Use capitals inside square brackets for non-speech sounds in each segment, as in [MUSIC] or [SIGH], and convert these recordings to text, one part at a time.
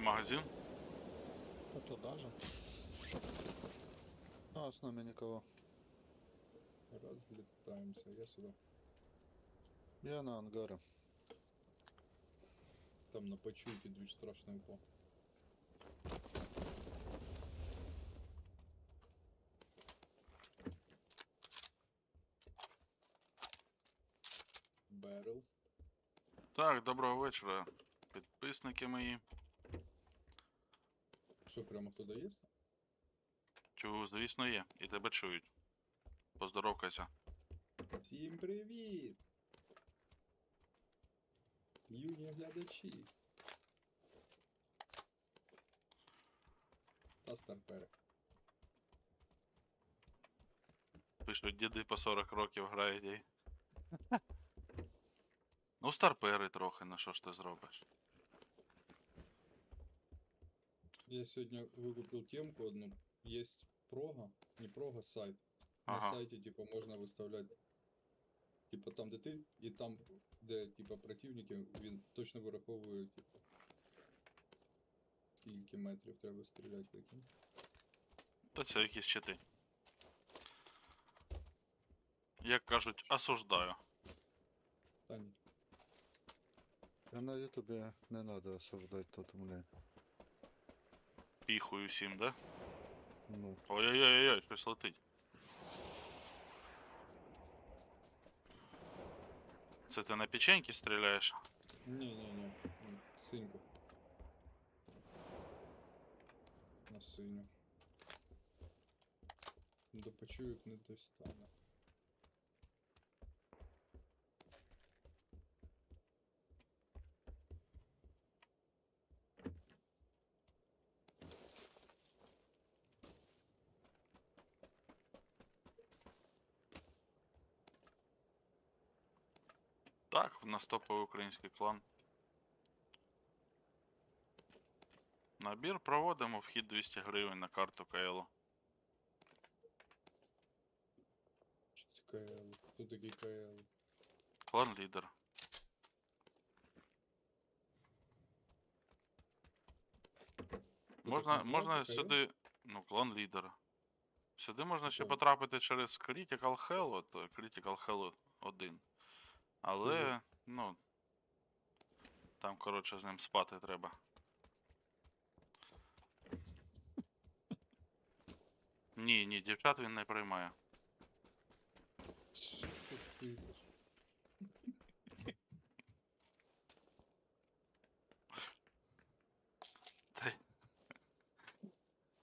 на магазин. А то даже. А, с нами никого. Разлетаемся, я сюда. Я на ангары. Там на почуйке дуже страшно упал. Берл. Так, доброго вечора, підписники мої. Що, прямо туди є? Чого, звісно, є. І тебе чують. Поздоровкайся. Всім привіт! Юні глядачі. Та старпери. Пишуть, діди по 40 років грають. і- Ну, старпери трохи, на що ж ти зробиш? Я сегодня выкупил темку одну. Есть прога, не прога, сайт. Ага. На сайті, типа, можна виставляти. Типа там, де ти, і там, де, типа, противники, він точно вираховує, типа. Скільки метрів треба стріляти таким. Та це якісь чити. Як кажуть, осуждаю. Та ні. Я на ютубе не надо осуждать тот мне. Піхую всім, да? Ну, Ой-ой-ой, щось летить. Це ти на печеньки стріляєш? Ні-ні-ні. ні, Синьку. На синю. До почуєк не достане. Нас топовий український клан. Набір проводимо, вхід 200 гривень на карту КЛ. КЛ? Хто такий КЛ? Клан лідер. Можна, можна сюди. Ну, клан лідера. Сюди можна ще потрапити через Critical Hell, от Critical Hell 1. Але, Мгм. ну. Там, коротше, з ним спати треба. Ні, ні, дівчат він не приймає. Та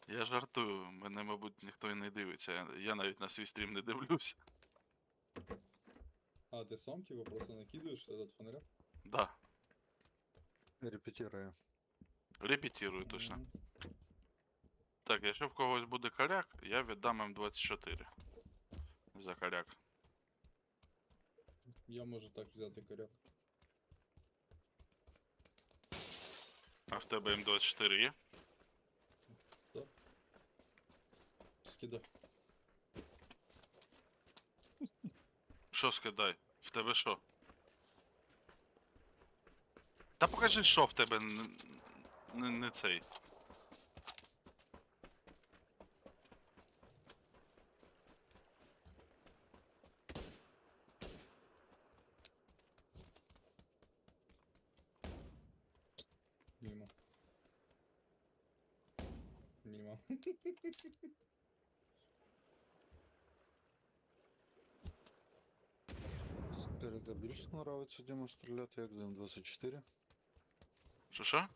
Я жартую, мене, мабуть, ніхто і не дивиться. Я, я навіть на свій стрім не дивлюся. А, ты сам типа просто накидываешь этот фонарь? Да, репетирую. репетирую точно. Мгм. Так, якщо в когось буде коряк, я віддам М24. За коряк. Я можу так взяти коряк. А в тебе М24 є? Скидай. Що скидай? В тебе що? Та покажи, що в тебе не, не цей. Мимо. Мимо. [LAUGHS] Скоріка більше нравиться Діма стріляти, як з М24. Що що?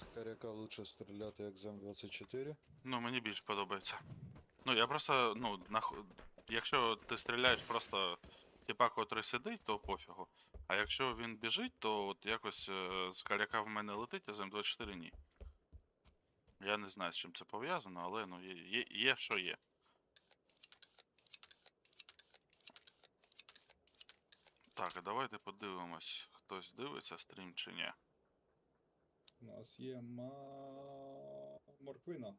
Скоряка лучше стріляти, як з М24. Ну, мені більш подобається. Ну, я просто, ну, нах... якщо ти стріляєш просто типа, котрий сидить, то пофігу. А якщо він біжить, то от якось е, з каряка в мене летить, а з М24 ні. Я не знаю, з чим це пов'язано, але ну, є, є, є що є. Так, а давайте подивимось, хтось дивиться стрім чи ні. У нас є ма... морквина.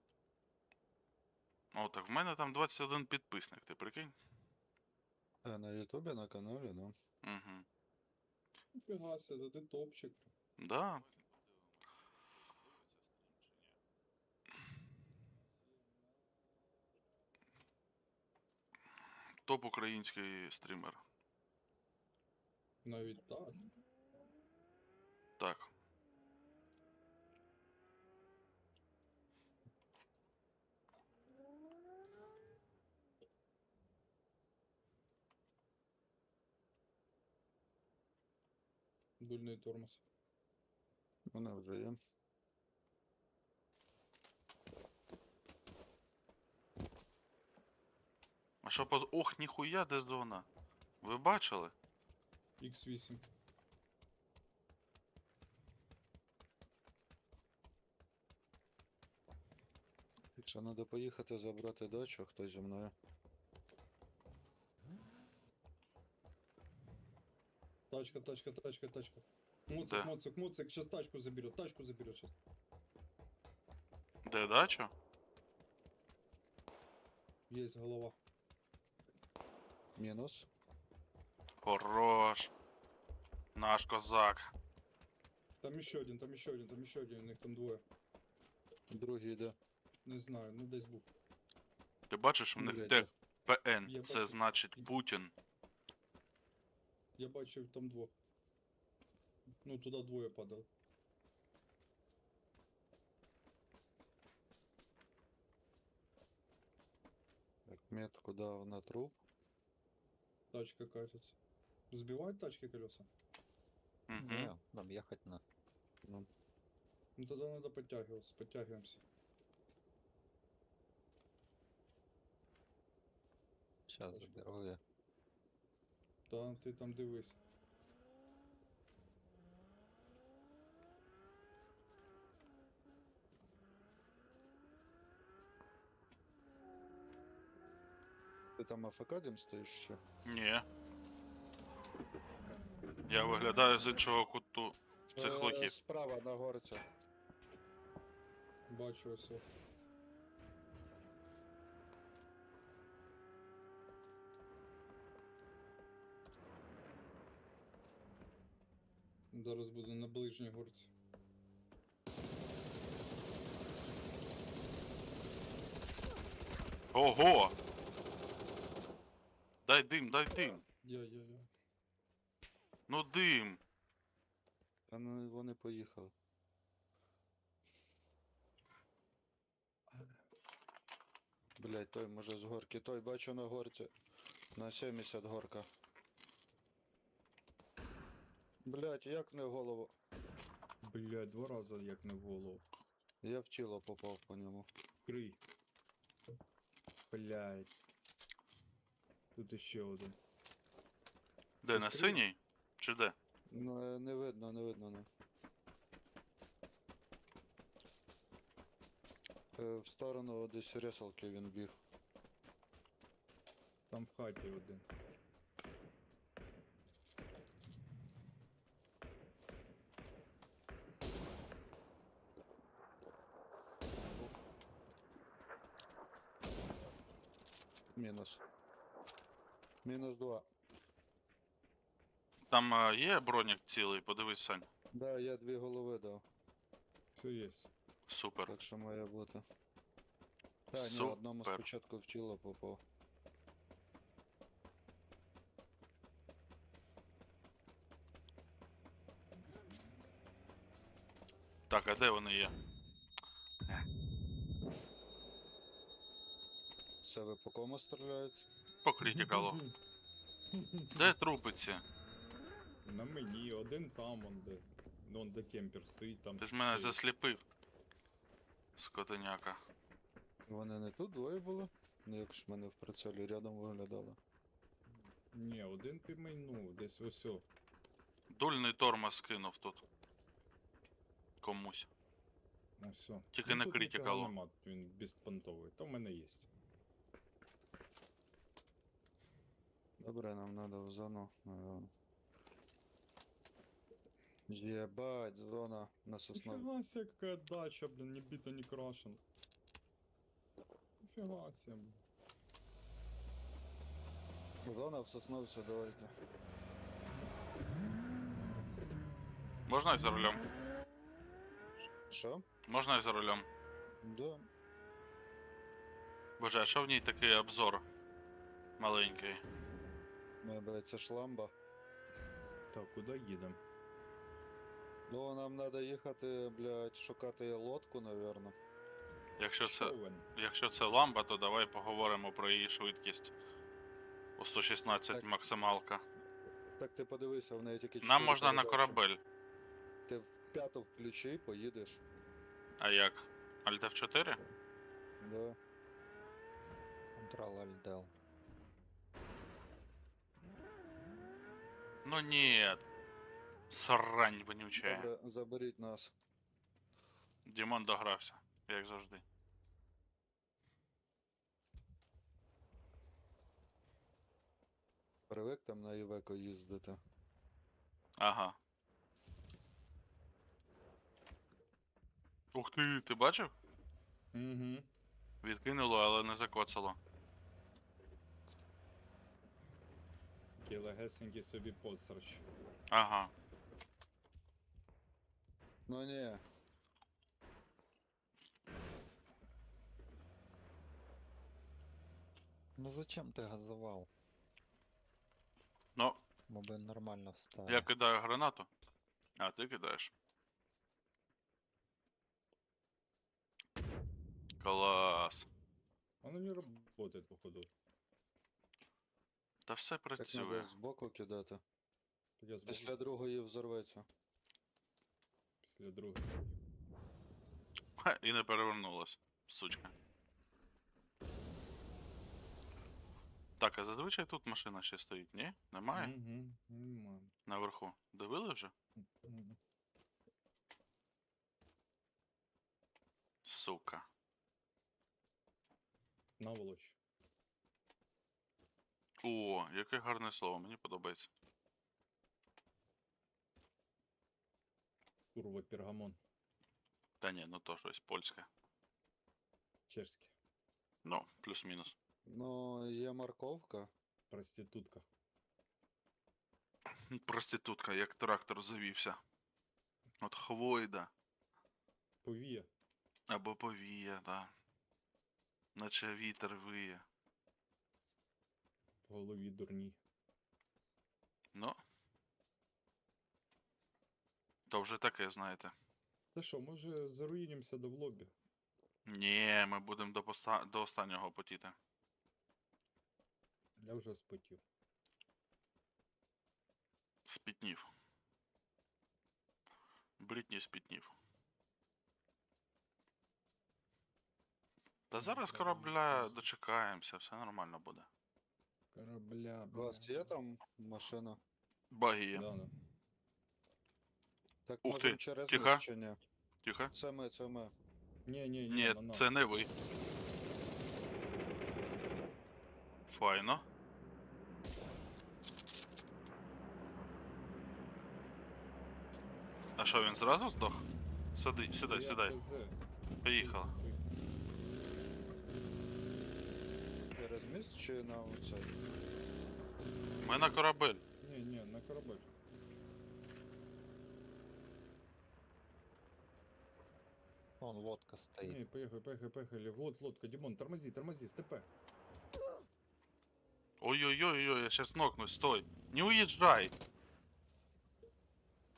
О, так в мене там 21 підписник, ти прикинь? Е, на Ютубі, на каналі, ну. Угу. Фігася, да ти топчик. Да. Топ український стрімер. Навіть так. Так. Дульний тормоз. Мене вже є. А що поз. Ох, ніхуя, де зона. Ви бачили? X8. Якщо треба поїхати забрати дачу, хто зі мною. Тачка, тачка, тачка, тачка. Моцик, Да. моцик, моцик, сейчас тачку заберет, тачку заберет сейчас. Де дача? Есть голова. Мінус. Хорош. Наш козак. Там еще один, там еще один, там еще один, у них там двое. Другий йде. Не знаю, ну десь був. Ти бачиш, в них Блядь, тег ПН. Я Це бачу. значить Путін. Я бачив там двох. Ну, туди двоє падали. Так, метку дав на труп. Тачка катится. Сбивают тачки колеса? Угу. Да, нам ехать на. Ну, Ну тогда надо подтягиваться, подтягиваемся. Сейчас Точно. заберу я. Та ти там дивись. ти там афакадім стоїш ще? Ні. Я виглядаю з іншого куту цих Е, лохів. Справа на горці. Бачу ось. Зараз буду на ближній горці. Ого! Дай дим, дай дим. Я, я, я. Ну дим. Та ну вони поїхали. Блять, той може з горки. Той бачу на горці. На 70 горка. Блять, як не в голову. Блять, два рази як не в голову. Я в тіло попав по ньому. Крий. Блять. Тут іще один. Де на синій? Чи де? Ну, е, не видно, не видно, не. Е, В сторону десь ресалки він біг. Там в хаті один. Мінус. Мінус два. Там е, є бронік цілий, подивись, Сань. Да, я дві голови дав, Все є. Супер. так що має бути. Та, ні, одному спочатку в тіло попав. Так, а де вони є? Це ви по кому стріляють? По критикалу. [LAUGHS] Де трупи ці? На мені, один там, он де. Ну, он де кемпер стоїть там. Ти ж мене ще- засліпив. Скотиняка. Вони не тут двоє були? Ну як ж мене в прицелі рядом виглядало. Ні, один підмайнув, десь ось. о. Дульний тормоз кинув тут. Комусь. Ну все. Тільки не критикалу. Нема, він безпонтовий. То в мене є. Добре, нам надо в зону. е. Єбать, зона на соснові. Нифига себе, какая дача, блин, не бита, не крашен. Нифига себе, блин. Зона в сосновці, давайте. Можна я за рулем? Що? Можна я за рулем? Да. Боже, а що в ній такий обзор? Маленький. Ну, блядь, це шламба. Так, куди їдемо? Ну, нам треба їхати, блядь, шукати лодку, напевно. Якщо це, Човен. якщо це ламба, то давай поговоримо про її швидкість. У 116 Так. максималка. Так ти подивися, в неї тільки Нам чотири можна на передачі. корабель. Ти в п'яту включи, поїдеш. А як? Альт F4? Да. Ctrl Alt Del. Ну ні. Срань вонючая. Добре, заберіть нас. Дімон догрався, як завжди. Привик там на Івеко їздити. Ага. Ух ти, ти бачив? Угу. Відкинуло, але не закоцало. Такий легесенький собі посерч. Ага. Ну ні. Ну зачем ти газував? Ну, Ми би нормально встали. я кидаю гранату. А, ти кидаєш. Клас. Воно не работает, походу. Та все Так треба працює. збоку кидати. Я Після другої взорветься. Після другої. Ха, і не перевернулась, сучка. Так, а зазвичай тут машина ще стоїть, ні? Немає? Угу. Нема. Наверху. Дивили вже? Мгм. Сука. Наволоч. О, яке гарне слово, мені подобається. Курва пергамон. Та ні, ну то щось польське. Чешське. Ну, плюс-мінус. Ну, є морковка. Проститутка. [LAUGHS] Проститутка, як трактор завівся. От хвойда. Повія. Або повія, да. Наче вітер виє. В голові дурні. Ну. То вже таке, знаєте. Та що, може заруїнімося до в лобі? Ні, ми будемо до, поста... до останнього потіти. Я вже спотів. Спітнів. Брітні спітнів. Та зараз корабля дочекаємося, все нормально буде. Корабля, У вас є там машина? Баги є. Да, да. Так Ух можемо ти, через тихо. них? Тихо. Це ми, це ми. Ні, ні, ні, Ні, на нас. це не ви. Файно. А що, він зразу здох? Сиди, сідай, сідай. хз. Поїхали. Через міст чи на оцей? Ми на корабель. Ні, ні, на корабель. Вон лодка стоїть. Ні, поїхали, поїхали, поїхали. Вот лодка, Дімон, тормози, тормози, степе. Ой-ой-ой-ой, я сейчас нокнусь, стой. Не уезжай.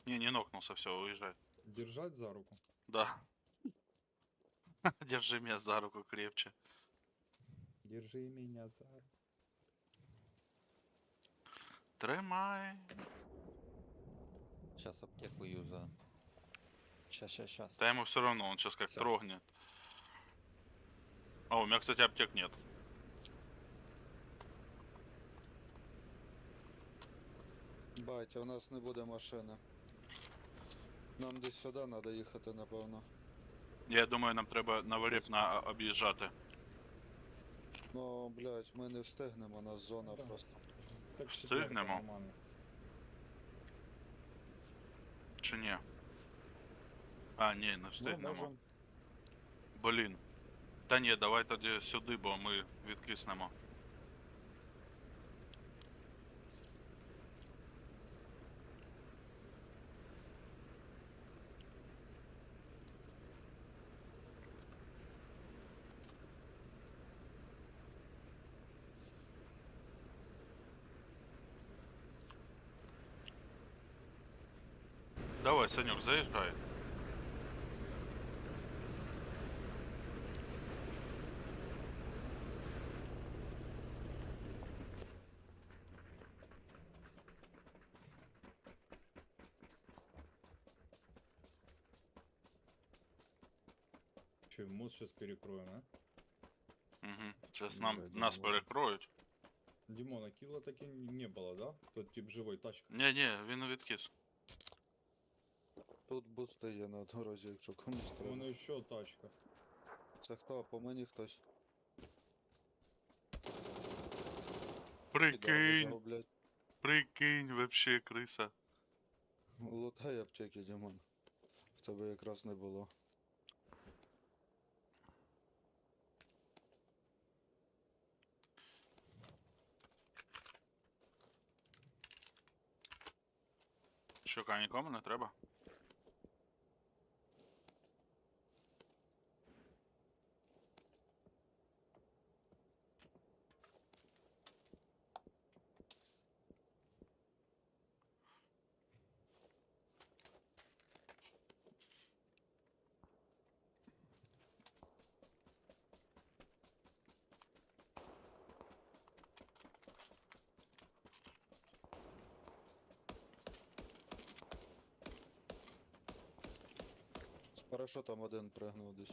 Не, не нокнулся, все, уезжай. Держать за руку. Да. [LAUGHS] Держи меня за руку крепче. Держи меня за руку. Тримай. Сейчас аптеку юзаю. Щас, щас, щас. Да ему все равно, он сейчас как Всё. трогнет. А, у меня, кстати, аптек нет. Батя, у нас не буде машини. Нам десь сюди треба їхати, напевно. Я думаю, нам треба на на об'їжджати. Ну, блядь, ми не встигнемо, у нас зона Да. просто. Так Встигнемо. нормально. Чи ні? А, ні, не ну, встигнемо. можем. Блін. Та ні, давай тоді сюди, бо ми відкиснемо. Давай, Санек, заезжай. Мост сейчас перекроем, а? Угу. Зараз Ну, нам да, нас думаю. перекроють. Димона, килла таки не было, да? Тот тип живой, тачка. Ні, ні, він відкис. Тут бусти є на дорозі, якщо комусь У треба. мене еще тачка. Це хто? По мені хтось. Прикинь, блядь. прикинь, вообще криса. Лутай аптеки, Дімон. В тебе якраз не було. Що, нікому не треба? З парашутом один пригнув десь.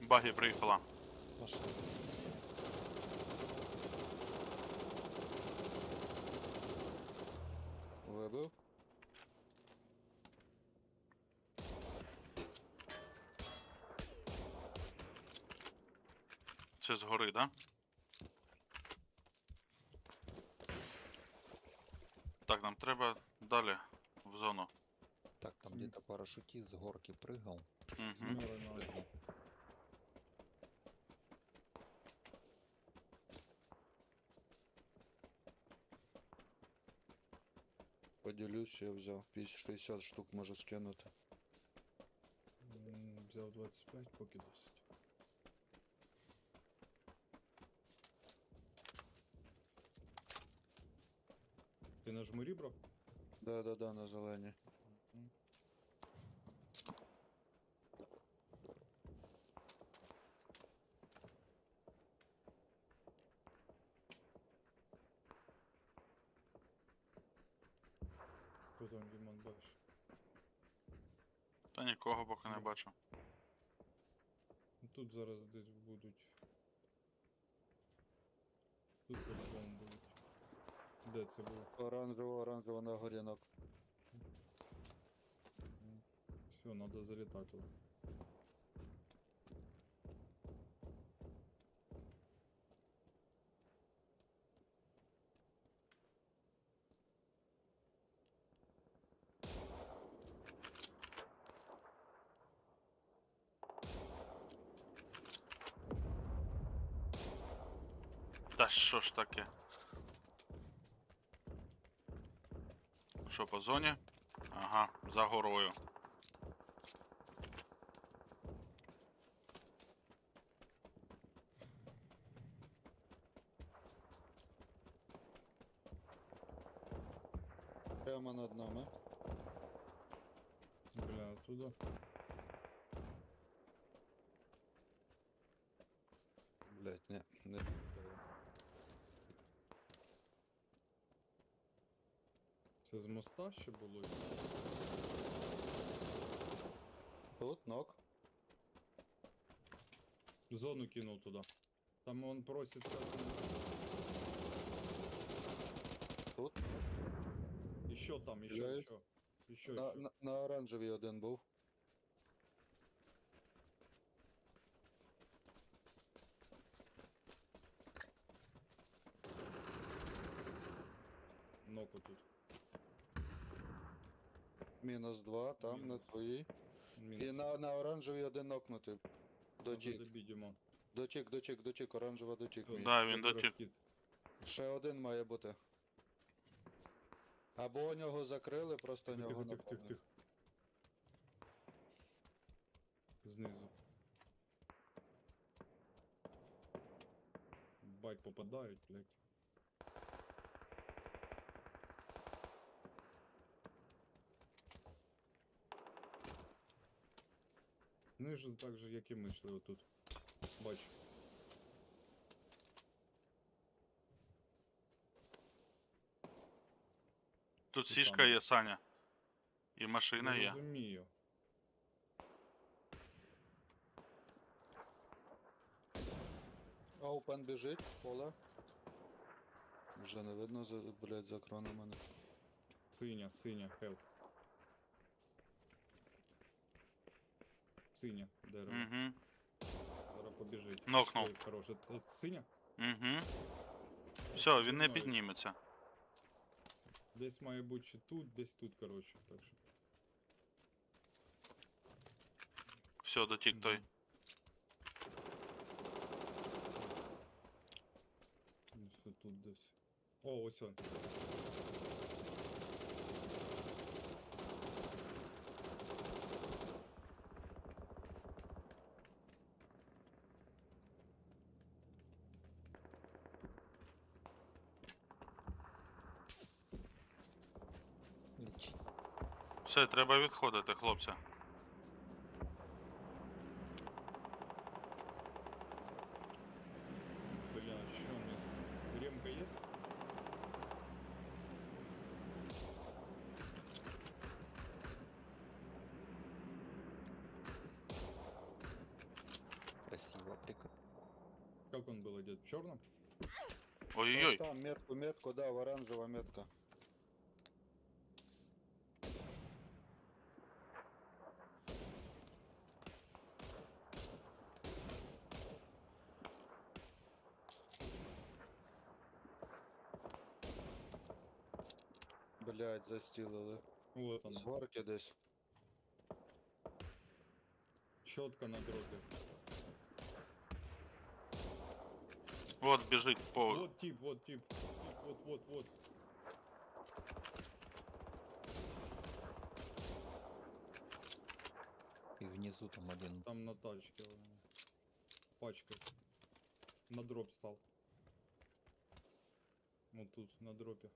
Багі приїхала. Пошли. Вибив? Це згори, да? Так, нам треба далі в зону. Так, там Мгм. где-то парашютист с горки прыгал. Угу. Семёра на одну. Поділюсь, я взяв. 50 60 штук можу скинути. М, Взяв 25, поки досить. Ти на жмурі, бро? Да-да-да, на зелені. Там Дімон бачиш? Та нікого поки не бачу. Тут зараз десь будуть. Тут по-любому будуть. Де це було? Оранжево, оранжево на горінок. Все, треба залітати. туди. Та що ж таке? Що по зоні? Ага, за горою. Прямо над нами. Бля, оттуда. Блять, не, не. Це з моста ще було? Тут ног. Зону кинув туди. Там он проситься. Тут. Еще там, еще, Блядь. еще. Еще, На, еще. на, на оранжевій один був. Ноку тут. Мінус два, там на Мінус. твоїй. Мінус. І на, на оранжевій один нокнутий. Дотік. Дімон. Дотік, дотік, дотік, оранжева дотік. мій. Да, він дотік. Ще один має бути. Або нього закрили, просто нього тихо, тихо, тихо. Знизу. Бать попадають, блядь. Майже так же, як і ми йшли отут. Бач. Тут сішка є, Саня. І машина Я є. розумію. Аупен біжить, поле. Вже не видно, за, блядь, за краном мене. Синя, синя, хелп. Синя, дерево. Угу. Зараз побіжить. Нокнув. Ой, Хороше. Це Синя? Угу. Все, він не Мною. підніметься. Десь має бути чи тут, десь тут, коротше. Так що. Все, дотік той. Десь тут, тут десь. О, ось он. Все, треба відходити, хлопці. Бля, що у нас? Ремка є? Красиво, прикольно. Как он был одет? В черном? Ой-ой-ой. Ось там метку, метку, да, в оранжева метка. Блять, застілили. Вот он. Сварки десь. Четко на дропе. От біжить по. Вот тип, вот тип. Тип, Вот, вот, вот. И внизу там один. Там на тачке. э, Пачка. На дроп стал. Вот тут, на дропе.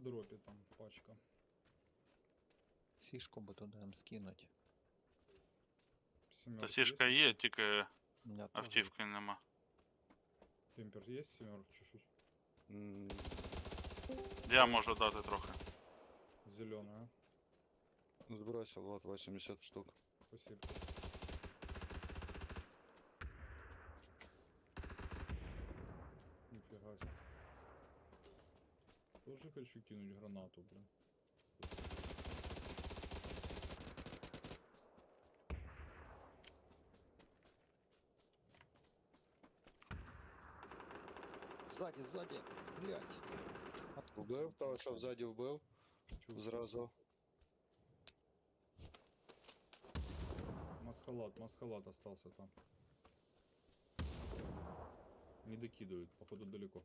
На дропе там пачка. Сишку бы туда им скинуть. Та Семерка сішка есть? є, тільки У меня тоже автівки нема. Темпер есть семерка чуть-чуть? М, Я можу дати трохи. Зеленая. Сбросил, вот 80 штук. Спасибо. Тоже хочу кинуть гранату, блин. Сзади, сзади, блять. Вбив, того, що взаді вбив, Чё, зразу. Маскалат, маскалат остался там. Не докидывают, походу далеко.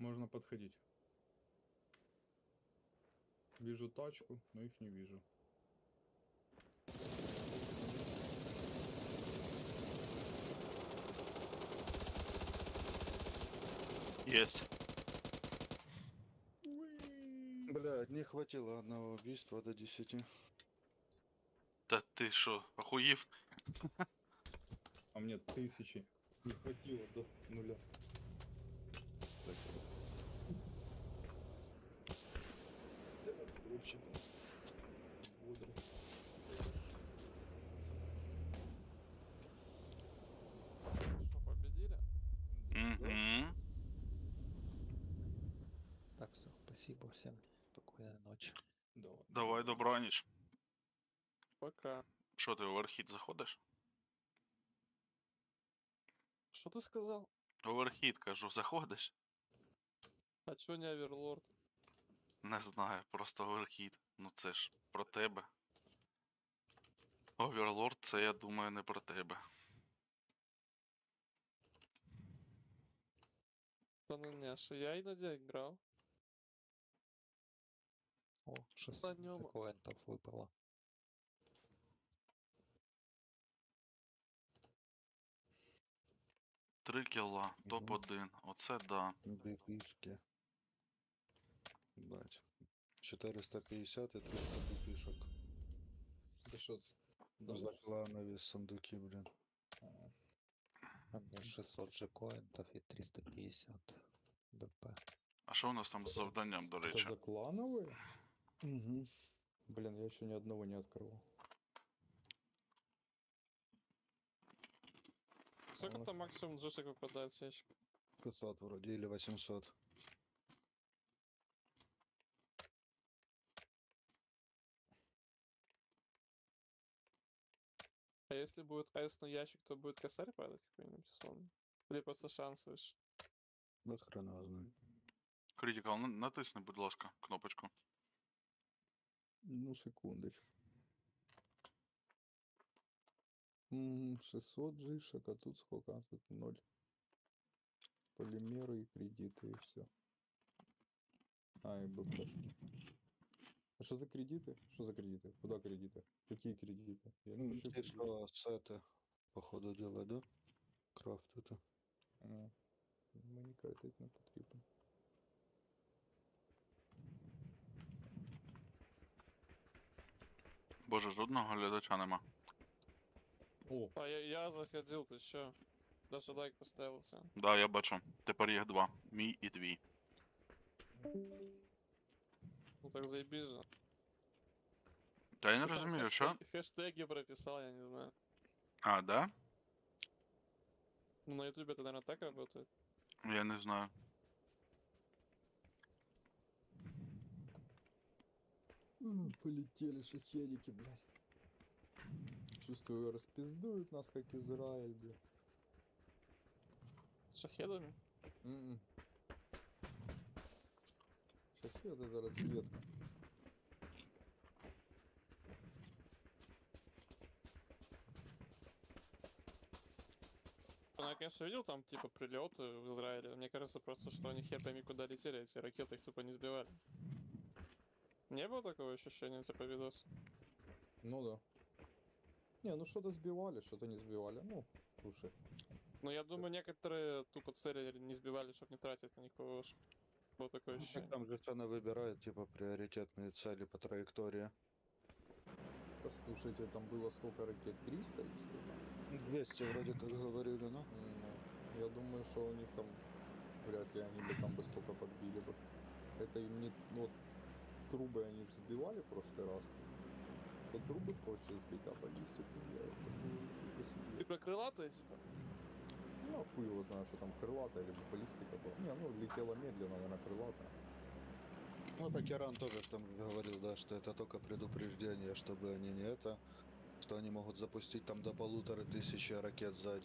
Можно подходить. Вижу тачку, но их не вижу. Єсть. Блядь, не хватило одного убийства до 10. Та ти що, охуїв? А мне тысячи не хватило до нуля. спасибо всем. Спокойной ночи. Давай, Давай добраніч. Пока. Що ти в архід заходиш? Що ти сказав? В кажу, заходиш? А чого не Аверлорд? Не знаю, просто оверхід. Ну це ж про тебе. Оверлорд, це я думаю не про тебе. Та ну не, що я іноді грав. О, 6 На ньому. коентов випало. Три кіла, топ-1. Оце да. Бипишки. Бать. 450 и 300 бипишек. Це що це? Да, За сундуки, блин. У мене 600 же коентов і 350 БП. А що у нас там з завданням, до Це речі? за клановые? Угу. Блин, я еще ни одного не открывал. Сколько нас- там максимум джишек выпадает в ящик? 500 вроде, или 800. А если будет айс на ящик, то будет косарь падать какой-нибудь условно? Или просто шанс выше? Вот хрена знает. Критикал, на- натисни, будь ласка, кнопочку. Ну, секундочку. М, 600 жишек, а тут сколько? А тут 0. Полимеры и кредиты, и все. А, и БПшки. А что за кредиты? Что за кредиты? Куда кредиты? Какие кредиты? Я не Ну, хочу здесь кредиты. что, сеты, походу дела, да? Крафт это. А, Мені кредит не потрібен. Боже, жодного глядача нема. О, А я, я заходил, ты чё? Даже лайк поставил тебе. Да, я бачу. Тепер їх два. Мій і твій. Ну так заебись же. Та я не Ты там розумію, що. хэштег- Хэштеги прописал, я не знаю. А, да? Ну на ютубе это, наверное, так работает. Я не знаю. Полетели шахелики, блядь. Чувствую, распиздуют нас, как Израиль, блядь. С шахедами? М-м. Шахед это разведка. Ну, я, конечно, видел там, типа, прилеты в Израиле. Мне кажется просто, что они хер пойми куда летели, эти ракеты их тупо не сбивали. Не было такого ощущения, типа, видос? Ну да. Не, ну что-то сбивали, что-то не сбивали. Ну, слушай. Но я думаю, некоторые тупо цели не сбивали, чтобы не тратить на них ПВОшку. Было такое Ну, ощущение. там же цены выбирают, типа, приоритетные цели по траектории. Да, слушайте, там было сколько ракет? 300 или сколько? 200 вроде как говорили, ну. Ну, я думаю, что у них там вряд ли они бы там бы столько подбили бы. Это им не... Ну, вот трубы они же сбивали в прошлый раз. Вот трубы проще сбить, а баллистику я это. Ты про крылатые, типа? Ну, хуй его знает, что там крылатая или баллистика была. Не, ну, летела медленно, наверное, крылатая. Ну, так Иран тоже там говорил, да, что это только предупреждение, чтобы они не это, что они могут запустить там до полутора тысячи ракет за